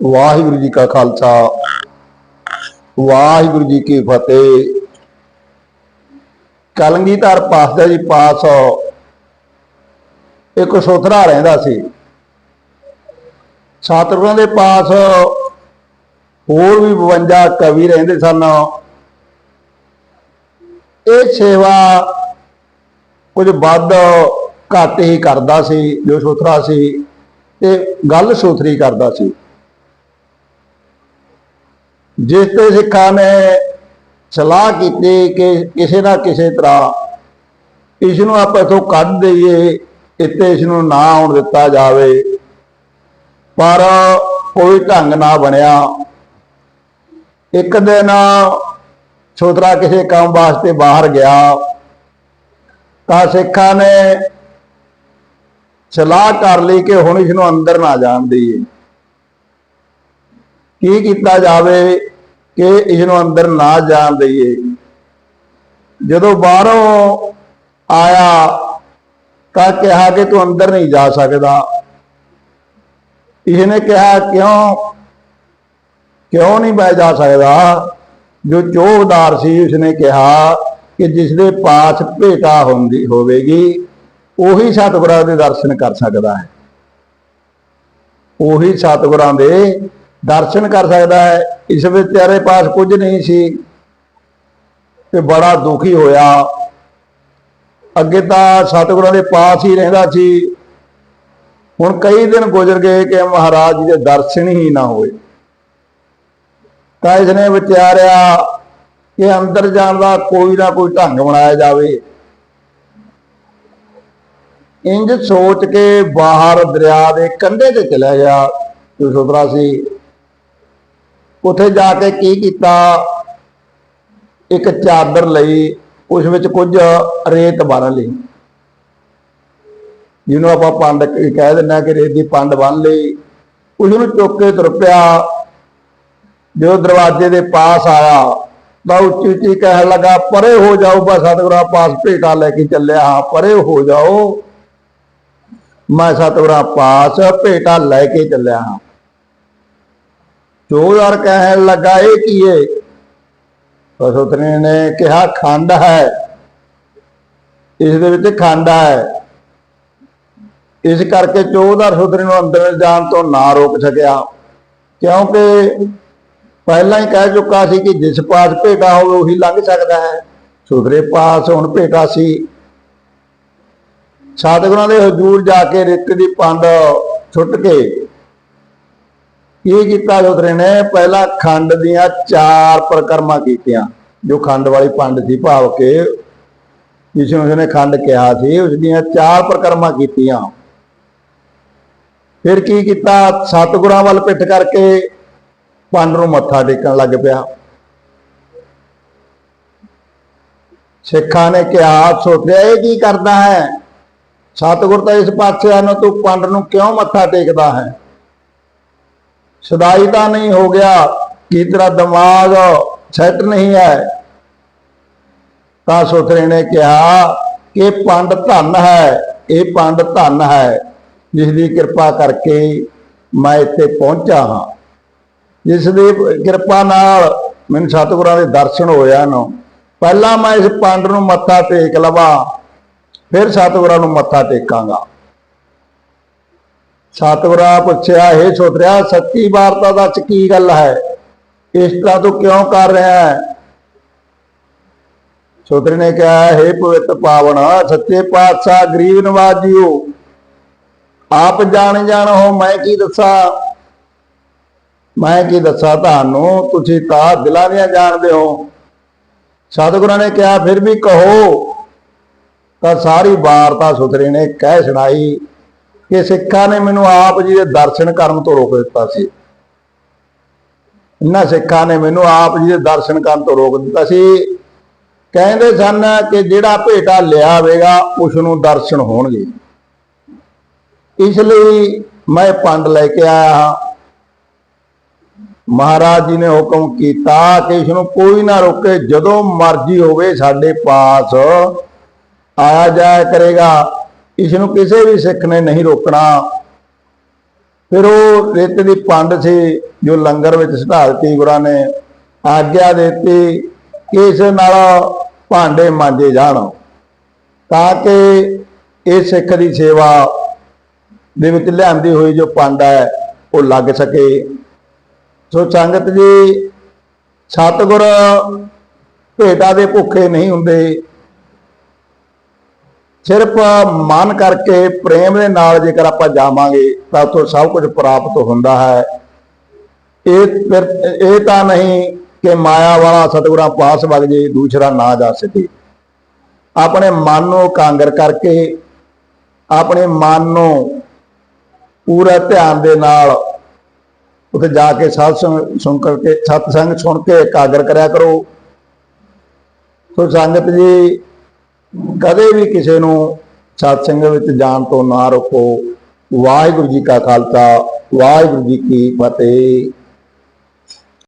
ਵਾਹਿਗੁਰੂ ਜੀ ਕਾ ਖਾਲਸਾ, ਵਾਹਿਗੁਰੂ ਜੀ ਕੀ ਫਤਿਹ। ਕਲੰਗੀਧਰ ਪਾਸਦਾ ਜੀ ਪਾਸ ਇੱਕ ਸੋਥਰਾ ਰਹਿੰਦਾ ਸੀ। ਸਤਿਗੁਰਾਂ ਦੇ ਪਾਸ ਹੋਰ ਵੀ 52 ਕਵੀ ਰਹਿੰਦੇ ਸਨ। ਇਹ ਸੇਵਾ ਕੁਝ ਵੱਧ ਘੱਟ ਹੀ ਕਰਦਾ ਸੀ, ਜੋ ਸੋਥਰਾ ਸੀ, ਤੇ ਗੱਲ ਸੋਥਰੀ ਕਰਦਾ ਸੀ। ਜਿਸ ਤੇ ਸਿੱਖਾਂ ਨੇ ਸਲਾਹ ਕੀਤੀ ਕਿ ਕਿਸੇ ਨਾ ਕਿਸੇ ਤਰ੍ਹਾਂ ਇਸ ਨੂੰ ਆਪਾਂ ਇਥੋਂ ਕੱਢ ਦਈਏ, ਇੱਥੇ ਇਸ ਨੂੰ ਨਾ ਆਉਣ ਦਿੱਤਾ ਜਾਵੇ। ਪਰ ਕੋਈ ਢੰਗ ਨਾ ਬਣਿਆ। ਇੱਕ ਦਿਨ ਛੋਤਰਾ ਕਿਸੇ ਕੰਮ ਵਾਸਤੇ ਬਾਹਰ ਗਿਆ। ਤਾਂ ਸਿੱਖਾਂ ਨੇ ਸਲਾਹ ਕਰ ਲਈ ਕਿ ਹੁਣ ਇਸ ਨੂੰ ਅੰਦਰ ਨਾ ਜਾਣ ਦਈਏ। ਕੀ ਕੀਤਾ ਜਾਵੇ ਕਿ ਇਸ ਨੂੰ ਅੰਦਰ ਨਾ ਜਾਣ ਦਈਏ। ਜਦੋਂ ਬਾਹਰੋਂ ਆਇਆ ਤਾਂ ਕਿਹਾ ਕਿ ਤੂੰ ਅੰਦਰ ਨਹੀਂ ਜਾ ਸਕਦਾ। ਇਹਨੇ ਕਿਹਾ, ਕਿਉਂ? ਕਿਉਂ ਨਹੀਂ ਮੈਂ ਜਾ ਸਕਦਾ? ਜੋ ਚੋਹਦਾਰ ਸੀ, ਉਸਨੇ ਕਿਹਾ ਕਿ ਜਿਸ ਦੇ ਪਾਸ ਭੇਟਾ ਹੁੰਦੀ ਹੋਵੇਗੀ, ਉਹੀ ਸਤਿਗੁਰਾਂ ਦੇ ਦਰਸ਼ਨ ਕਰ ਸਕਦਾ ਹੈ। ਉਹੀ ਸਤਿਗੁਰਾਂ ਦੇ ਦਰਸ਼ਨ ਕਰ ਸਕਦਾ ਹੈ। ਇਸ ਵਿੱਚ ਤੇਰੇ ਪਾਸ ਕੁਝ ਨਹੀਂ ਸੀ ਤੇ ਬੜਾ ਦੁਖੀ ਹੋਇਆ। ਅੱਗੇ ਤਾਂ ਸਤਿਗੁਰਾਂ ਦੇ ਪਾਸ ਹੀ ਰਹਿੰਦਾ ਸੀ। ਹੁਣ ਕਈ ਦਿਨ ਗੁਜ਼ਰ ਗਏ ਕਿ ਮਹਾਰਾਜ ਜੀ ਦੇ ਦਰਸ਼ਨ ਹੀ ਨਾ ਹੋਏ। ਤਾਂ ਇਸਨੇ ਵਿਚਾਰਿਆ ਕਿ ਅੰਦਰ ਜਾਣ ਦਾ ਕੋਈ ਨਾ ਕੋਈ ਢੰਗ ਬਣਾਇਆ ਜਾਵੇ। ਇੰਜ ਸੋਚ ਕੇ ਬਾਹਰ ਦਰਿਆ ਦੇ ਕੰਢੇ ਤੇ ਚਲਾ ਗਿਆ। ਜੋ ਸੀ। ਉੱਥੇ ਜਾ ਕੇ ਕੀ ਕੀਤਾ? ਇੱਕ ਚਾਦਰ ਲਈ, ਉਸ ਵਿੱਚ ਕੁਝ ਰੇਤ ਬੰਨ ਲਈ। ਜਿਹਨੂੰ ਆਪਾਂ ਪੰਡ ਕਹਿ ਦਿੰਦੇ ਹਾਂ ਕਿ ਰੇਤ ਦੀ ਪੰਡ ਬੰਨ ਲਈ। ਉਸ ਨੂੰ ਚੁੱਕ ਕੇ ਤੁਰ ਪਿਆ ਜਦੋਂ ਦਰਵਾਜ਼ੇ ਦੇ ਪਾਸ ਆਇਆ, ਤਾਂ ਉੱਚੀ ਉੱਚੀ ਕਹਿਣ ਲੱਗਾ, ਪਰੇ ਹੋ ਜਾਓ ਬਸ ਸਤਿਗੁਰਾਂ ਪਾਸ ਭੇਟਾ ਲੈ ਕੇ ਚੱਲਿਆ ਹਾਂ, ਪਰੇ ਹੋ ਜਾਓ। ਮੈਂ ਸਤਿਗੁਰਾਂ ਪਾਸ ਭੇਟਾ ਲੈ ਕੇ ਚੱਲਿਆ ਹਾਂ। ਚੋਦਾਰ ਕਹਿਣ ਲੱਗਾ, ਇਹ ਕੀ ਏ? ਪਸੋਤਰੀ ਨੇ ਕਿਹਾ, ਖੰਡ ਹੈ। ਇਸ ਦੇ ਵਿੱਚ ਖੰਡ ਹੈ। ਇਸ ਕਰਕੇ ਚੋਦਾਰ ਸੁਤਰੀ ਨੂੰ ਅੰਦਰ ਜਾਣ ਤੋਂ ਨਾ ਰੋਕ ਸਕਿਆ। ਕਿਉਂਕਿ ਪਹਿਲਾਂ ਹੀ ਕਹਿ ਚੁੱਕਾ ਸੀ ਕਿ ਜਿਸ ਪਾਸ ਭੇਟਾ ਹੋਵੇ, ਉਹੀ ਲੰਘ ਸਕਦਾ ਹੈ। ਸੁਤਰੇ ਪਾਸ ਹੁਣ ਭੇਟਾ ਸੀ। ਸਤਿਗੁਰਾਂ ਦੇ ਹਜ਼ੂਰ ਜਾ ਕੇ ਰਿੱਤ ਦੀ ਪੰਡ ਛੁੱਟ ਕੇ ਕੀ ਕੀਤਾ ਸੁਤਰੇ ਨੇ? ਪਹਿਲਾਂ ਖੰਡ ਦੀਆਂ ਚਾਰ ਪ੍ਰਕਰਮਾਂ ਕੀਤੀਆਂ। ਜੋ ਖੰਡ ਵਾਲੀ ਪੰਡ ਸੀ ਭਾਵ ਕੇ ਜਿਸ ਨੂੰ ਉਸਨੇ ਖੰਡ ਕਿਹਾ ਸੀ, ਉਸ ਦੀਆਂ ਚਾਰ ਪ੍ਰਕਰਮਾਂ ਕੀਤੀਆਂ। ਫਿਰ ਕੀ ਕੀਤਾ? ਸਤਿਗੁਰਾਂ ਵੱਲ ਪਿੱਠ ਕਰਕੇ ਪੰਡ ਨੂੰ ਮੱਥਾ ਟੇਕਣ ਲੱਗ ਪਿਆ। ਸਿੱਖਾਂ ਨੇ ਕਿਹਾ ਸੋਚਿਆ ਇਹ ਕੀ ਕਰਦਾ ਹੈ? ਸਤਿਗੁਰ ਤਾਂ ਇਸ ਪਾਸੇ ਹਨ ਤੂੰ ਪੰਡ ਨੂੰ ਕਿਉਂ ਮੱਥਾ ਟੇਕਦਾ ਹੈ? ਸਦਾਈ ਤਾਂ ਨਹੀਂ ਹੋ ਗਿਆ ਕਿ ਤੇਰਾ ਦਿਮਾਗ ਸੈੱਟ ਨਹੀਂ ਹੈ। ਤਾਂ ਸੋਤਰੇ ਨੇ ਕਿਹਾ ਕਿ ਪੰਡ ਧਨ ਹੈ, ਇਹ ਪੰਡ ਧਨ ਹੈ, ਜਿਸ ਦੀ ਕਿਰਪਾ ਕਰਕੇ ਮੈਂ ਇੱਥੇ ਪਹੁੰਚਾ ਹਾਂ। ਜਿਸ ਦੀ ਕਿਰਪਾ ਨਾਲ ਮੈਨੂੰ ਸਤਿਗੁਰਾਂ ਦੇ ਦਰਸ਼ਨ ਹੋਇਆ ਨੂੰ ਪਹਿਲਾਂ ਮੈਂ ਇਸ ਪੰਡ ਨੂੰ ਮੱਥਾ ਟੇਕ ਲਵਾਂ, ਫਿਰ ਸਤਿਗੁਰਾਂ ਨੂੰ ਮੱਥਾ ਟੇਕਾਂਗਾ। ਸਤਿਗੁਰਾਂ ਪੁੱਛਿਆ ਇਹ ਸੋਤਰਿਆ ਸੱਚੀ ਵਾਰਤਾ ਦੱਸ ਕੀ ਗੱਲ ਹੈ? ਇਸ ਤਰ੍ਹਾਂ ਤੂੰ ਕਿਉਂ ਕਰ ਰਿਹਾ ਹੈ? ਸੋਤਰੇ ਨੇ ਕਿਹਾ, ਹੈ ਪਵਿੱਤ ਪਾਵਨ, ਸੱਚੇ ਪਾਤਸ਼ਾਹ, ਗਰੀਬ ਨਵਾਜੀਓ, ਆਪ ਜਾਣ ਜਾਣ ਹੋ, ਮੈਂ ਕੀ ਦੱਸਾਂ? ਮੈਂ ਕੀ ਦੱਸਾਂ ਤੁਹਾਨੂੰ? ਤੁਸੀਂ ਤਾਂ ਦਿਲਾਂ ਦੀਆਂ ਜਾਣਦੇ ਹੋ। ਸਤਿਗੁਰਾਂ ਨੇ ਕਿਹਾ, ਫਿਰ ਵੀ ਕਹੋ। ਤਾਂ ਸਾਰੀ ਵਾਰਤਾ ਸੁਥਰੇ ਨੇ ਕਹਿ ਸੁਣਾਈ। ਕਿ ਸਿੱਖਾਂ ਨੇ ਮੈਨੂੰ ਆਪ ਜੀ ਦੇ ਦਰਸ਼ਨ ਕਰਨ ਤੋਂ ਰੋਕ ਦਿੱਤਾ ਸੀ। ਇਹਨਾਂ ਸਿੱਖਾਂ ਨੇ ਮੈਨੂੰ ਆਪ ਜੀ ਦੇ ਦਰਸ਼ਨ ਕਰਨ ਤੋਂ ਰੋਕ ਦਿੱਤਾ ਸੀ। ਕਹਿੰਦੇ ਸਨ ਕਿ ਜਿਹੜਾ ਭੇਟਾ ਲਿਆ ਹੋਵੇਗਾ ਉਸ ਨੂੰ ਦਰਸ਼ਨ ਹੋਣਗੇ। ਇਸ ਲਈ ਮੈਂ ਪੰਡ ਲੈ ਕੇ ਆਇਆ ਹਾਂ। ਮਹਾਰਾਜ ਜੀ ਨੇ ਹੁਕਮ ਕੀਤਾ ਕਿ ਇਸ ਨੂੰ ਕੋਈ ਨਾ ਰੋਕੇ, ਜਦੋਂ ਮਰਜ਼ੀ ਹੋਵੇ ਸਾਡੇ ਪਾਸ ਆਇਆ ਜਾਇਆ ਕਰੇਗਾ। ਇਸ ਨੂੰ ਕਿਸੇ ਵੀ ਸਿੱਖ ਨੇ ਨਹੀਂ ਰੋਕਣਾ। ਫਿਰ ਉਹ ਰੇਤ ਦੀ ਪੰਡ ਸੀ, ਜੋ ਲੰਗਰ ਵਿੱਚ ਸਟਾ ਦਿੱਤੀ ਗੁਰਾਂ ਨੇ। ਆਗਿਆ ਦਿੱਤੀ ਕਿ ਇਸ ਨਾਲ ਭਾਂਡੇ ਮਾਂਜੇ ਜਾਣ, ਤਾਂ ਕਿ ਇਹ ਸਿੱਖ ਦੀ ਸੇਵਾ ਦੇ ਵਿੱਚ ਲਿਆਂਦੀ ਹੋਈ ਜੋ ਪੰਡ ਹੈ, ਉਹ ਲੱਗ ਸਕੇ। ਸੋ ਸੰਗਤ ਜੀ, ਸਤਿਗੁਰ ਭੇਟਾ ਦੇ ਭੁੱਖੇ ਨਹੀਂ ਹੁੰਦੇ। ਸਿਰਫ ਮਨ ਕਰਕੇ, ਪ੍ਰੇਮ ਦੇ ਨਾਲ ਜੇਕਰ ਆਪਾਂ ਜਾਵਾਂਗੇ, ਤਾਂ ਉੱਥੋਂ ਸਭ ਕੁਝ ਪ੍ਰਾਪਤ ਹੁੰਦਾ ਹੈ। ਇਹ ਫਿਰ, ਇਹ ਤਾਂ ਨਹੀਂ ਕਿ ਮਾਇਆ ਵਾਲਾ ਸਤਿਗੁਰਾਂ ਪਾਸ ਵਗ ਜੇ, ਦੂਸਰਾ ਨਾ ਜਾ ਸਕੇ। ਆਪਣੇ ਮਨ ਨੂੰ ਕਾਂਗਰ ਕਰਕੇ, ਆਪਣੇ ਮਨ ਨੂੰ ਪੂਰਾ ਧਿਆਨ ਦੇ ਨਾਲ ਉੱਥੇ ਜਾ ਕੇ ਸਤਸੰਗ ਸੁਣ ਕਰਕੇ ਸਤਸੰਗ ਸੁਣ ਕੇ ਇਕਾਗਰ ਕਰਿਆ ਕਰੋ। ਸੋ ਸੰਗਤ ਜੀ ਕਦੇ ਵੀ ਕਿਸੇ ਨੂੰ ਸਤਸੰਗ ਵਿੱਚ ਜਾਣ ਤੋਂ ਨਾ ਰੋਕੋ। ਵਾਹਿਗੁਰੂ ਜੀ ਕਾ ਖਾਲਸਾ, ਵਾਹਿਗੁਰੂ ਜੀ ਕੀ ਫਤਿਹ।